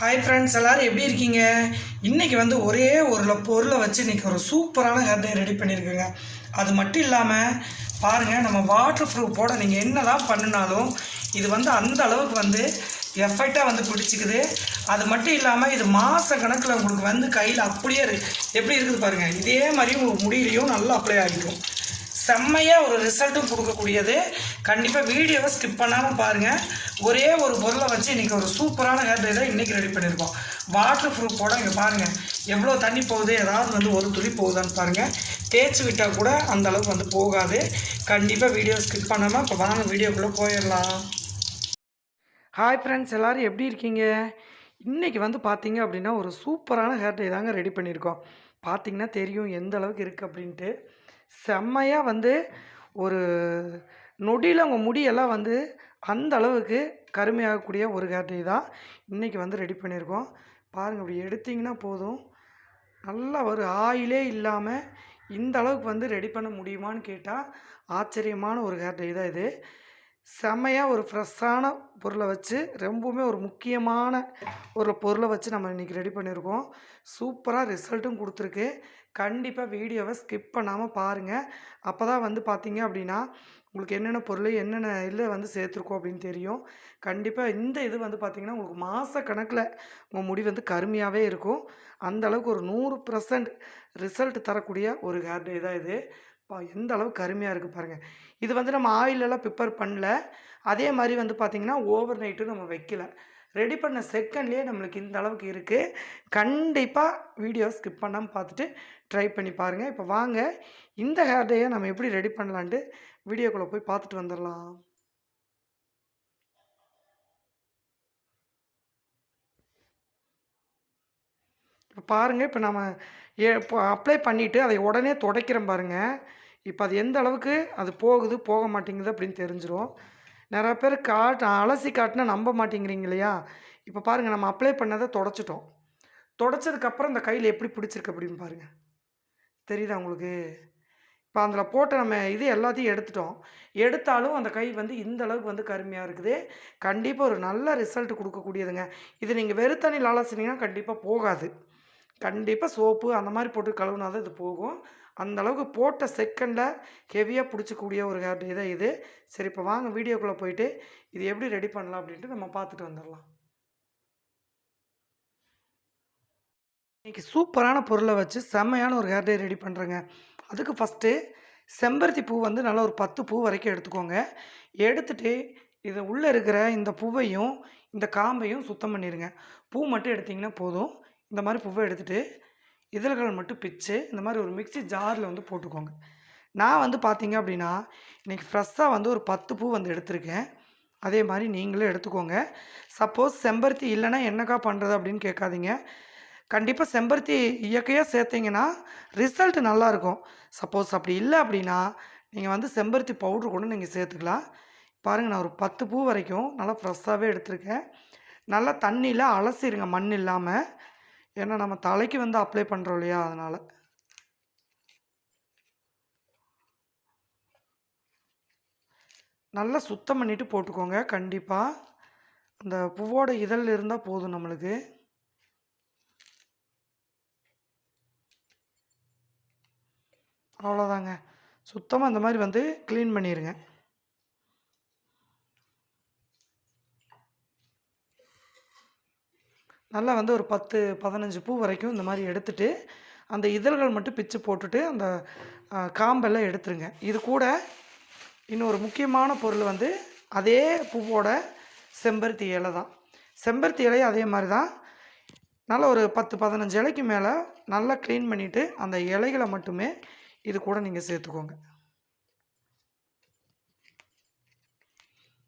Hi friends எல்லோரும் எப்படி இருக்கீங்க? இன்றைக்கி வந்து ஒரே ஒரு பொருளை வச்சு இன்றைக்கி ஒரு சூப்பரான ஹேர் டை ரெடி பண்ணியிருக்கேங்க. அது மட்டும் இல்லாமல் பாருங்கள் நம்ம வாட்டர் ப்ரூஃபோட நீங்கள் என்னதான் பண்ணினாலும் இது வந்து அந்த அளவுக்கு வந்து எஃபெக்டாக வந்து பிடிச்சிக்குது. அது மட்டும் இல்லாமல் இது மாத கணக்கில் உங்களுக்கு வந்து கையில் அப்படியே இரு- எப்படி இருக்குது பாருங்கள் இதே மாதிரி உங்களுக்கு முடியிலையும் நல்லா அப்ளை ஆகிக்கும். செம்மையாக ஒரு ரிசல்ட்டும் கொடுக்கக்கூடியது. கண்டிப்பாக வீடியோவை ஸ்கிப் பண்ணாமல் பாருங்கள் ஒரே ஒரு பொருளை வச்சு இன்றைக்கி ஒரு சூப்பரான ஹேர் டை தான் இன்றைக்கி ரெடி பண்ணியிருக்கோம். வாட்டர் ப்ரூஃபோட இங்கே பாருங்கள் எவ்வளோ தண்ணி போகுது? ஏதாவது வந்து ஒரு துளி போகுதான்னு பாருங்கள் தேய்ச்சி விட்டால் கூட அந்த அளவுக்கு வந்து போகாது. கண்டிப்பாக வீடியோ ஸ்கிப் பண்ணாமல் இப்போ வாங்க வீடியோக்குள்ளே போயிடலாம். ஹாய் ஃப்ரெண்ட்ஸ் எல்லோரும் எப்படி இருக்கீங்க? இன்றைக்கி வந்து பார்த்தீங்க அப்படின்னா ஒரு சூப்பரான ஹேர் டை தாங்க ரெடி பண்ணியிருக்கோம். பார்த்திங்கன்னா தெரியும் எந்த அளவுக்கு இருக்குது அப்படின்ட்டு. செம்மையாக வந்து ஒரு நொடியில் உங்கள் முடியெல்லாம் வந்து அந்த அளவுக்கு கருமையாகக்கூடிய ஒரு கேட்டரி தான் இன்றைக்கி வந்து ரெடி பண்ணியிருக்கோம். பாருங்கள் இப்படி எடுத்திங்கன்னா போதும். நல்லா ஒரு ஆயிலே இல்லாமல் இந்த அளவுக்கு வந்து ரெடி பண்ண முடியுமான்னு கேட்டால் ஆச்சரியமான ஒரு கேட்டரி தான் இது. செம்மையாக ஒரு ஃப்ரெஷ்ஷான பொருளை வச்சு ரொம்பவுமே ஒரு முக்கியமான ஒரு பொருளை வச்சு நம்ம இன்றைக்கி ரெடி பண்ணியிருக்கோம். சூப்பராக ரிசல்ட்டும் கொடுத்துருக்கு. கண்டிப்பாக வீடியோவை ஸ்கிப் பண்ணாமல் பாருங்கள் அப்போ தான் வந்து பார்த்தீங்க அப்படின்னா உங்களுக்கு என்னென்ன பொருள் என்னென்ன இதில் வந்து சேர்த்துருக்கோம் அப்படின்னு தெரியும். கண்டிப்பாக இந்த இது வந்து பார்த்திங்கன்னா உங்களுக்கு மாத கணக்கில் உங்கள் முடி வந்து கருமையாகவே இருக்கும். அந்த அளவுக்கு ஒரு நூறு பர்சன்ட் ரிசல்ட் தரக்கூடிய ஒரு ஹேர் டே தான் இது. பா எந்த அளவுக்கு அருமையாக இருக்குது பாருங்கள் இது வந்து நம்ம ஆயிலெல்லாம் ப்ரிப்பேர் பண்ணல. அதே மாதிரி வந்து பார்த்திங்கன்னா ஓவர் நைட்டும் நம்ம வைக்கல. ரெடி பண்ண செகண்ட்லேயே நம்மளுக்கு இந்த அளவுக்கு இருக்குது கண்டிப்பாக வீடியோ ஸ்கிப் பண்ணாமல் பார்த்துட்டு ட்ரை பண்ணி பாருங்கள் இப்போ வாங்க. இந்த ஹேர் டேயை நம்ம எப்படி ரெடி பண்ணலான்ட்டு வீடியோக்குள்ளே போய் பார்த்துட்டு வந்துடலாம். இப்போ பாருங்கள் இப்போ நம்ம இப்போ அப்ளை பண்ணிவிட்டு அதை உடனே துடைக்கிறேன் பாருங்கள் இப்போ அது எந்த அளவுக்கு அது போகுது போக மாட்டேங்குது அப்படின்னு தெரிஞ்சிடும் நிறைய பேர் காட்டு அலசி காட்டினா நம்ப மாட்டேங்கிறீங்க இல்லையா? இப்போ பாருங்கள் நம்ம அப்ளை பண்ணதை தொடச்சிட்டோம். தொடச்சதுக்கப்புறம் இந்த கையில் எப்படி பிடிச்சிருக்கு அப்படின்னு பாருங்கள் தெரியுதா உங்களுக்கு? இப்போ அதில் போட்ட நம்ம இது எல்லாத்தையும் எடுத்துட்டோம். எடுத்தாலும் அந்த கை வந்து இந்த அளவுக்கு வந்து கருமையாக இருக்குது. கண்டிப்பாக ஒரு நல்ல ரிசல்ட் கொடுக்கக்கூடியதுங்க. இது நீங்கள் வெறு தண்ணியில் அலசினீங்கன்னா கண்டிப்பாக போகாது. கண்டிப்பாக சோப்பு அந்த மாதிரி போட்டு கழுவுனா தான் இது போகும். அந்த அளவுக்கு போட்ட செகண்டில் ஹெவியாக பிடிச்சக்கூடிய ஒரு ஹேர் டே தான் இது. சரி இப்போ வாங்க வீடியோக்குள்ளே போயிட்டு இது எப்படி ரெடி பண்ணலாம் அப்படின்ட்டு நம்ம பார்த்துட்டு வந்துடலாம். இன்றைக்கி சூப்பரான பொருளை வச்சு செம்மையான ஒரு ஹேர்டே ரெடி பண்ணுறேங்க அதுக்கு ஃபஸ்ட்டு செம்பருத்தி பூ வந்து நல்லா ஒரு பத்து பூ வரைக்கும் எடுத்துக்கோங்க. எடுத்துகிட்டு இது உள்ளே இருக்கிற இந்த பூவையும் இந்த காம்பையும் சுத்தம் பண்ணிடுங்க பூ மட்டும் எடுத்திங்கன்னா போதும். இந்த மாதிரி பூவை எடுத்துகிட்டு இதழ்கள் மட்டும் பிச்சு இந்த மாதிரி ஒரு மிக்ஸி ஜாரில் வந்து போட்டுக்கோங்க. நான் வந்து பார்த்தீங்க அப்படின்னா இன்றைக்கி ஃப்ரெஷ்ஷாக வந்து ஒரு பத்து பூ வந்து எடுத்திருக்கேன். அதே மாதிரி நீங்களும் எடுத்துக்கோங்க. சப்போஸ் செம்பருத்தி இல்லைன்னா என்னக்கா பண்ணுறது அப்படின்னு கேட்காதீங்க. கண்டிப்பாக செம்பருத்தி இயற்கையாக சேர்த்திங்கன்னா ரிசல்ட் நல்லாயிருக்கும் சப்போஸ் அப்படி இல்லை அப்படின்னா நீங்கள் வந்து செம்பருத்தி பவுட்ரு கூட நீங்கள் சேர்த்துக்கலாம். பாருங்கள் நான் ஒரு பத்து பூ வரைக்கும் நல்லா ஃப்ரெஷ்ஷாகவே எடுத்திருக்கேன். நல்லா தண்ணியில் அலசிடுங்க மண் இல்லாமல் ஏன்னா நம்ம தலைக்கு வந்து அப்ளை பண்ணுறோம் இல்லையா அதனால். நல்லா சுத்தம் பண்ணிவிட்டு போட்டுக்கோங்க கண்டிப்பாக அந்த பூவோட இதழ் இருந்தால் போதும் நம்மளுக்கு. அவ்வளோதாங்க சுத்தமாக இந்த மாதிரி வந்து க்ளீன் பண்ணிடுங்க நல்லா வந்து ஒரு பத்து பதினஞ்சு பூ வரைக்கும் இந்த மாதிரி எடுத்துகிட்டு அந்த இதழ்கள் மட்டும் பிச்சு போட்டுட்டு அந்த காம்பெல்லாம் எடுத்துருங்க. இது கூட இன்னொரு முக்கியமான பொருள் வந்து அதே பூவோட செம்பருத்தி இலை தான். செம்பருத்தி இலையும் அதே மாதிரி தான். நல்லா ஒரு பத்து பதினஞ்சு இலைக்கு மேலே நல்லா க்ளீன் பண்ணிவிட்டு அந்த இலைகளை மட்டுமே இது கூட நீங்கள் சேர்த்துக்கோங்க.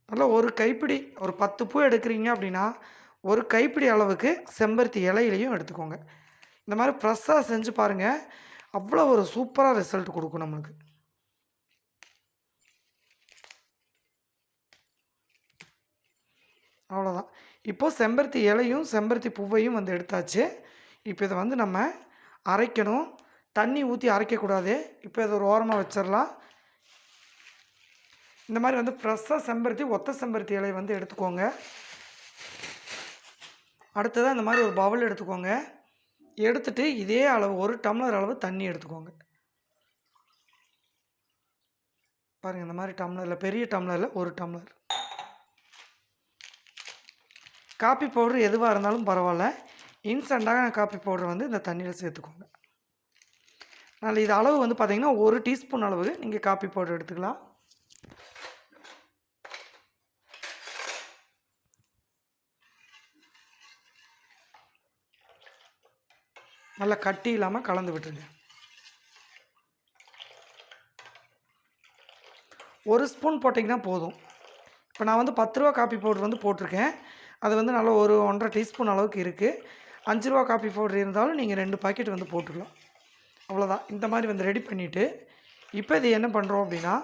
நல்லா ஒரு கைப்பிடி ஒரு பத்து பூ எடுக்கிறீங்க அப்படின்னா ஒரு கைப்பிடி அளவுக்கு செம்பருத்தி இலையிலையும் எடுத்துக்கோங்க. இந்த மாதிரி ஃப்ரெஷ்ஷாக செஞ்சு பாருங்கள் அவ்வளோ ஒரு சூப்பராக ரிசல்ட் கொடுக்கும் நம்மளுக்கு. அவ்வளோதான். இப்போது செம்பருத்தி இலையும் செம்பருத்தி பூவையும் வந்து எடுத்தாச்சு. இப்போ இதை வந்து நம்ம அரைக்கணும். தண்ணி ஊற்றி அரைக்கக்கூடாது. இப்போ இதை ஒரு ஓரமாக வச்சிடலாம். இந்த மாதிரி வந்து ஃப்ரெஷ்ஷாக செம்பருத்தி ஒத்த செம்பருத்தி இலையை வந்து எடுத்துக்கோங்க. அடுத்ததாக இந்த மாதிரி ஒரு பவுல் எடுத்துக்கோங்க. எடுத்துகிட்டு இதே அளவு ஒரு டம்ளர் அளவு தண்ணி எடுத்துக்கோங்க. பாருங்கள் இந்த மாதிரி டம்ளரில் பெரிய டம்ளரில் ஒரு டம்ளர் காப்பி பவுடர் எதுவாக இருந்தாலும் பரவாயில்ல. இன்ஸ்டண்ட்டாக காப்பி பவுடர் வந்து இந்த தண்ணியில் சேர்த்துக்கோங்க. அதனால் இது அளவு வந்து பார்த்திங்கன்னா ஒரு டீஸ்பூன் அளவு நீங்கள் காப்பி பவுடர் எடுத்துக்கலாம். நல்லா கட்டி இல்லாமல் கலந்து விட்டுருங்க. ஒரு ஸ்பூன் போட்டிங்கன்னா போதும். இப்போ நான் வந்து பத்து ரூபா காப்பி பவுடர் வந்து போட்டிருக்கேன். அது வந்து நல்லா ஒரு ஒன்றரை டீஸ்பூன் அளவுக்கு இருக்குது அஞ்சு ரூபா காப்பி பவுடர் இருந்தாலும் நீங்கள் ரெண்டு பாக்கெட் வந்து போட்டுக்கலாம். அவ்வளோதான் இந்த மாதிரி வந்து ரெடி பண்ணிவிட்டு இப்போ இது என்ன பண்ணுறோம் அப்படின்னா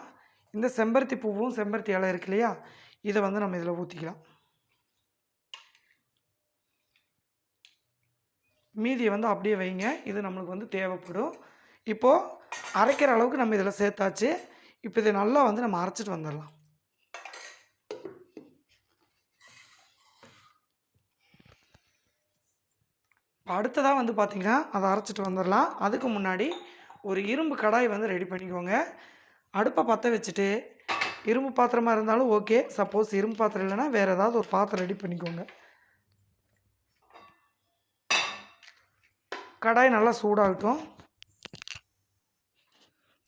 இந்த செம்பருத்தி பூவும் செம்பருத்தி இலை இருக்கு இல்லையா? இதை வந்து நம்ம இதில் ஊற்றிக்கலாம் மீதியை வந்து அப்படியே வைங்க. இது நம்மளுக்கு வந்து தேவைப்படும். இப்போது அரைக்கிற அளவுக்கு நம்ம இதில் சேர்த்தாச்சு. இப்போ இதை நல்லா வந்து நம்ம அரைச்சிட்டு வந்துடலாம். அடுத்ததாக வந்து பார்த்திங்கன்னா அதை அரைச்சிட்டு வந்துடலாம். அதுக்கு முன்னாடி ஒரு இரும்பு கடாய் வந்து ரெடி பண்ணிக்கோங்க. அடுப்பை பற்ற வச்சுட்டு இரும்பு பாத்திரமாக இருந்தாலும் ஓகே. சப்போஸ் இரும்பு பாத்திரம் இல்லைன்னா வேறு ஏதாவது ஒரு பாத்திரம் ரெடி பண்ணிக்கோங்க. கடாய் நல்லா சூடாகட்டும்.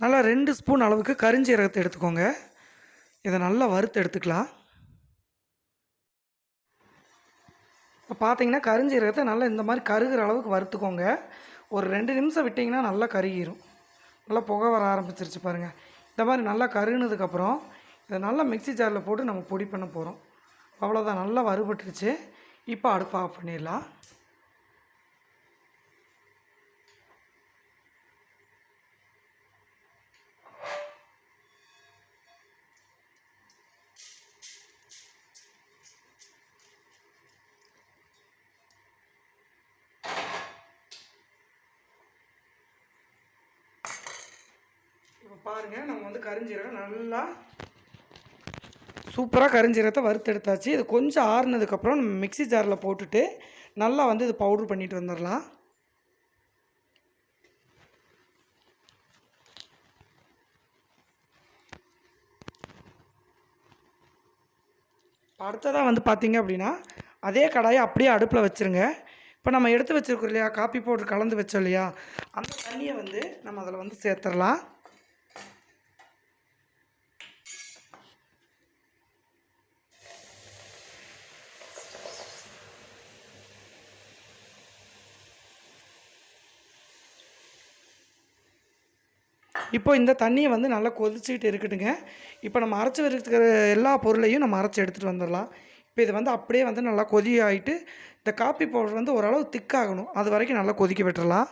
நல்லா ரெண்டு ஸ்பூன் அளவுக்கு கரிஞ்சீரகத்தை எடுத்துக்கோங்க. இதை நல்லா வறுத்து எடுத்துக்கலாம். இப்போ பார்த்தீங்கன்னா கரிஞ்சீரகத்தை நல்லா இந்த மாதிரி கருகிற அளவுக்கு வறுத்துக்கோங்க. ஒரு ரெண்டு நிமிஷம் விட்டிங்கன்னா நல்லா கருகிரும். நல்லா புகை வர ஆரம்பிச்சிருச்சு பாருங்கள் இந்த மாதிரி நல்லா கருகினதுக்கப்புறம் இதை நல்லா மிக்ஸி ஜாரில் போட்டு நம்ம பொடி பண்ண போகிறோம். அவ்வளோதான் நல்லா வறுபட்டுருச்சு. இப்போ அடுப்பு ஆஃப் பண்ணிடலாம். இப்போ பாருங்கள் நம்ம வந்து கரிஞ்சீரகம் நல்லா சூப்பராக கரிஞ்சீரகத்தை வறுத்தெடுத்தாச்சு. இது கொஞ்சம் ஆறுனதுக்கப்புறம் நம்ம மிக்ஸி ஜாரில் போட்டுட்டு நல்லா வந்து இது பவுட்ரு பண்ணிட்டு வந்துடலாம். அடுத்ததாக வந்து பார்த்திங்க அப்படின்னா அதே கடாயை அப்படியே அடுப்பில் வச்சுருங்க. இப்போ நம்ம எடுத்து வச்சுருக்கோம் இல்லையா காப்பி பவுடர் கலந்து வச்சோம் இல்லையா அந்த தண்ணியை வந்து நம்ம அதில் வந்து சேர்த்துடலாம். இப்போ இந்த தண்ணியை வந்து நல்லா கொதிச்சுக்கிட்டு இருக்கட்டுங்க. இப்போ நம்ம அரைச்சி வச்சுருக்கிற எல்லா பொருளையும் நம்ம அரைச்சி எடுத்துகிட்டு வந்துடலாம். இப்போ இது வந்து அப்படியே வந்து நல்லா கொதி ஆகிட்டு இந்த காப்பி பவுடர் வந்து ஓரளவு திக்காகணும் அது வரைக்கும் நல்லா கொதிக்க விட்டுறலாம்.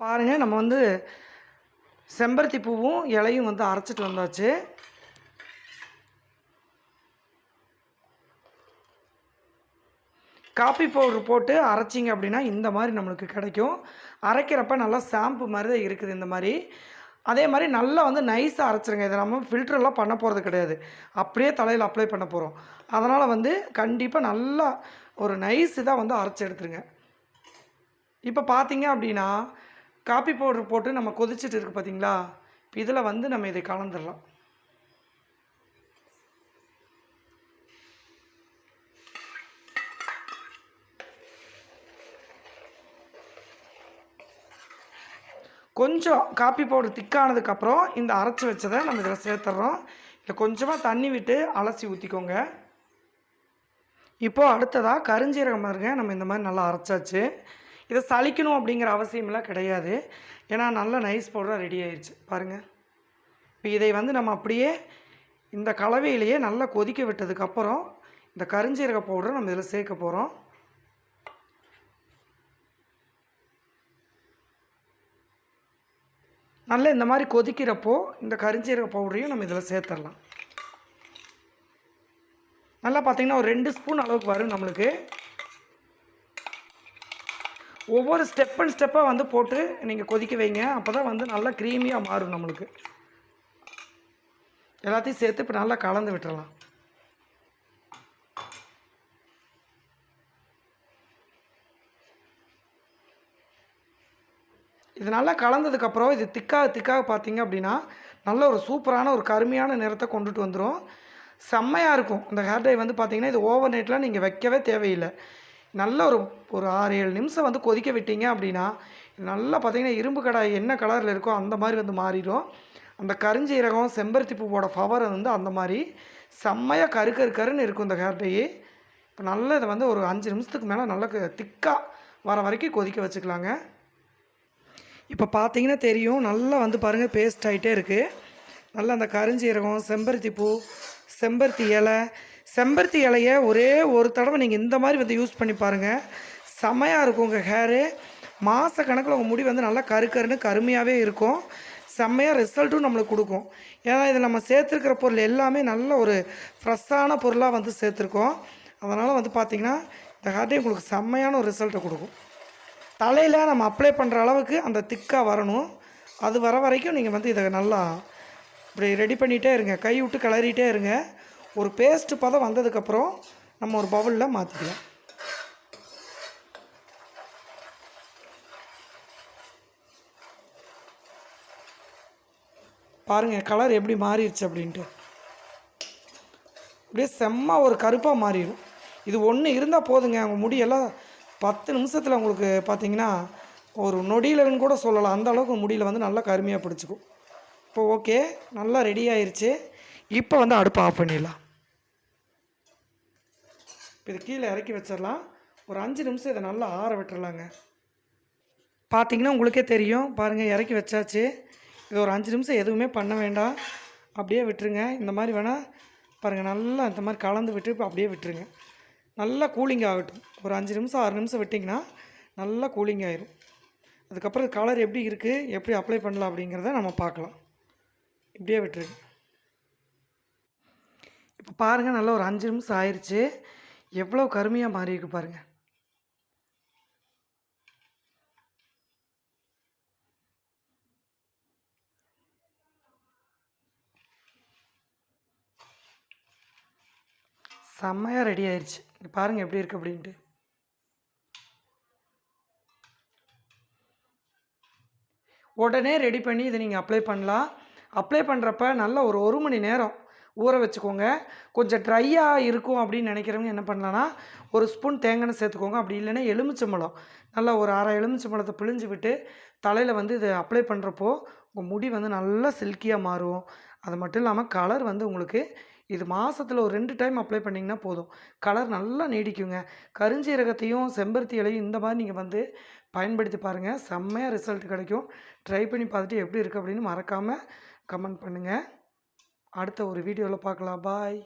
பாருங்கள் நம்ம வந்து செம்பருத்தி பூவும் இலையும் வந்து அரைச்சிட்டு வந்தாச்சு. காப்பி பவுடர் போட்டு அரைச்சிங்க அப்படின்னா இந்த மாதிரி நம்மளுக்கு கிடைக்கும். அரைக்கிறப்ப நல்லா ஷாம்பு மாதிரி தான் இருக்குது இந்த மாதிரி. அதே மாதிரி நல்லா வந்து நைஸாக அரைச்சிருங்க. இதை நம்ம ஃபில்டர்லாம் பண்ண போகிறது கிடையாது. அப்படியே தலையில் அப்ளை பண்ண போகிறோம் அதனால் வந்து கண்டிப்பாக நல்லா ஒரு நைஸ் தான் வந்து அரைச்சி எடுத்துருங்க. இப்போ பார்த்தீங்க அப்படின்னா காப்பி பவுடர் போட்டு நம்ம கொதிச்சிட்டு இருக்கு பார்த்தீங்களா இதில் வந்து நம்ம இதை கலந்துடலாம் கொஞ்சம் காப்பி பவுடர் திக்கானதுக்கப்புறம் இந்த அரைச்சி வச்சதை நம்ம இதில் சேர்த்துட்றோம் இதில் கொஞ்சமாக தண்ணி விட்டு அலசி ஊற்றிக்கோங்க இப்போது அடுத்ததாக கருஞ்சீரகம் பாருங்க நம்ம இந்த மாதிரி நல்லா அரைச்சாச்சு. இதை சளிக்கணும் அப்படிங்கிற அவசியமெல்லாம் கிடையாது. ஏன்னா நல்லா நைஸ் பவுடராக ரெடி ஆயிடுச்சு பாருங்கள் இப்போ இதை வந்து நம்ம அப்படியே இந்த கலவையிலேயே நல்லா கொதிக்க விட்டதுக்கப்புறம் இந்த கருஞ்சீரக பவுடரை நம்ம இதில் சேர்க்க போகிறோம். நல்லா இந்த மாதிரி கொதிக்கிறப்போ இந்த கரிஞ்சீரக பவுடரையும் நம்ம இதில் சேர்த்துடலாம். நல்லா பார்த்தீங்கன்னா ஒரு ரெண்டு ஸ்பூன் அளவுக்கு வரும் நம்மளுக்கு. ஒவ்வொரு ஸ்டெப் அண்ட் ஸ்டெப்பாக வந்து போட்டு நீங்கள் கொதிக்க வைங்க. அப்போ தான் வந்து நல்லா க்ரீமியாக மாறும் நம்மளுக்கு. எல்லாத்தையும் சேர்த்து இப்போ நல்லா கலந்து விட்டுறலாம். இது நல்லா கலந்ததுக்கப்புறம் இது திக்காக திக்காக பார்த்தீங்க அப்படின்னா நல்ல ஒரு சூப்பரான ஒரு கருமையான நிறத்தை கொண்டுட்டு வந்துடும் செம்மையாக இருக்கும். இந்த ஹேர் டை வந்து பார்த்திங்கன்னா இது ஓவர் நைட்லாம் நீங்கள் வைக்கவே தேவையில்லை. நல்ல ஒரு ஒரு ஆறு ஏழு நிமிஷம் வந்து கொதிக்க விட்டீங்க அப்படின்னா இது நல்லா பார்த்தீங்கன்னா இரும்பு கடாய் என்ன கலரில் இருக்கோ அந்த மாதிரி வந்து மாறிடும். அந்த கருஞ்சீரகம் செம்பருத்தி பூவோட ஃபவர் வந்து அந்த மாதிரி செம்மையாக கரு கரு கருன்னு இருக்கும் இந்த ஹேர் டையே இப்போ நல்லா இதை வந்து ஒரு அஞ்சு நிமிஷத்துக்கு மேலே நல்லா திக்காக வர வரைக்கும் கொதிக்க வச்சுக்கலாங்க. இப்போ பார்த்தீங்கன்னா தெரியும். நல்லா வந்து பாருங்கள் பேஸ்ட் ஆகிட்டே இருக்குது நல்லா அந்த கருஞ்சீரகம் செம்பருத்தி பூ செம்பருத்தி இலை. செம்பருத்தி இலையை ஒரே ஒரு தடவை நீங்கள் இந்த மாதிரி வந்து யூஸ் பண்ணி பாருங்கள் செமையாக இருக்கும் உங்கள் ஹேரு மாத கணக்கில் உங்கள் முடி வந்து நல்லா கரு கருன்னு கருமையாகவே இருக்கும். செம்மையாக ரிசல்ட்டும் நம்மளுக்கு கொடுக்கும். ஏன்னா இதில் நம்ம சேர்த்துருக்கிற பொருள் எல்லாமே நல்ல ஒரு ஃப்ரெஷ்ஷான பொருளாக வந்து சேர்த்துருக்கோம். அதனால் வந்து பார்த்திங்கன்னா இந்த ஹேர்டே உங்களுக்கு செம்மையான ஒரு ரிசல்ட்டை கொடுக்கும். தலையில் நம்ம அப்ளை பண்ணுற அளவுக்கு அந்த திக்காக வரணும். அது வர வரைக்கும் நீங்கள் வந்து இதை நல்லா இப்படி ரெடி பண்ணிகிட்டே இருங்க. கை விட்டு கிளறிட்டே இருங்க. ஒரு பேஸ்ட்டு பதம் வந்ததுக்கப்புறம் நம்ம ஒரு பவுலில் மாற்றிக்கலாம் பாருங்கள் கலர் எப்படி மாறிடுச்சு அப்படின்ட்டு. அப்படியே செம்ம ஒரு கருப்பாக மாறிடும். இது ஒன்று இருந்தால் போதுங்க. அவங்க முடியெல்லாம் பத்து நிமிஷத்தில் உங்களுக்கு பார்த்தீங்கன்னா ஒரு நொடியிலன்னு கூட சொல்லலாம். அந்த அளவுக்கு முடியல வந்து நல்லா கருமையாக பிடிச்சிக்கும். இப்போ ஓகே நல்லா ரெடி ஆயிடுச்சு இப்போ வந்து அடுப்பை ஆஃப் பண்ணிடலாம். இப்போ இது கீழே இறக்கி வச்சிடலாம். ஒரு அஞ்சு நிமிஷம் இதை நல்லா ஆற விட்டுறலாங்க. பார்த்தீங்கன்னா உங்களுக்கே தெரியும். பாருங்கள் இறக்கி வச்சாச்சு. இது ஒரு அஞ்சு நிமிஷம் எதுவுமே பண்ண வேண்டாம். அப்படியே விட்டுருங்க. இந்த மாதிரி வேணால் பாருங்கள் நல்லா இந்த மாதிரி கலந்து விட்டு இப்போ அப்படியே விட்டுருங்க. நல்லா கூலிங் ஆகட்டும். ஒரு அஞ்சு நிமிஷம் ஆறு நிமிஷம் விட்டிங்கன்னா நல்லா கூலிங் ஆயிரும். அதுக்கப்புறம் கலர் எப்படி இருக்குது எப்படி அப்ளை பண்ணலாம் அப்படிங்கிறத நம்ம பார்க்கலாம். இப்படியே விட்டுருங்க. இப்போ பாருங்கள் நல்லா ஒரு அஞ்சு நிமிஷம் ஆயிடுச்சு எவ்வளோ கருமையாக மாறி இருக்கு பாருங்கள் செம்மையாக ரெடி ஆயிடுச்சு பாருங்கள் எப்படி இருக்குது அப்படின்ட்டு. உடனே ரெடி பண்ணி இதை நீங்கள் அப்ளை பண்ணலாம். அப்ளை பண்ணுறப்ப நல்ல ஒரு ஒரு மணி நேரம் ஊற வச்சுக்கோங்க. கொஞ்சம் ட்ரையாக இருக்கும் அப்படின்னு நினைக்கிறவங்க என்ன பண்ணலான்னா ஒரு ஸ்பூன் தேங்காய் சேர்த்துக்கோங்க. அப்படி இல்லைன்னா எலுமிச்சம்பழம். நல்லா ஒரு அரை எலுமிச்சம்பழத்தை பிழிஞ்சு விட்டு தலையில் வந்து இதை அப்ளை பண்ணுறப்போ உங்கள் முடி வந்து நல்லா சில்கியாக மாறும். அது மட்டும் இல்லாமல் கலர் வந்து உங்களுக்கு இது மாதத்தில் ஒரு ரெண்டு டைம் அப்ளை பண்ணிங்கன்னா போதும். கலர் நல்லா நீடிக்குங்க. கருஞ்சீரகத்தையும் செம்பருத்தி இலையும் இந்த மாதிரி நீங்கள் வந்து பயன்படுத்தி பாருங்கள் செம்மையாக ரிசல்ட் கிடைக்கும். ட்ரை பண்ணி பார்த்துட்டு எப்படி இருக்குது அப்படின்னு மறக்காமல் கமெண்ட் பண்ணுங்கள் அடுத்த ஒரு வீடியோவில் பார்க்கலாம். பாய்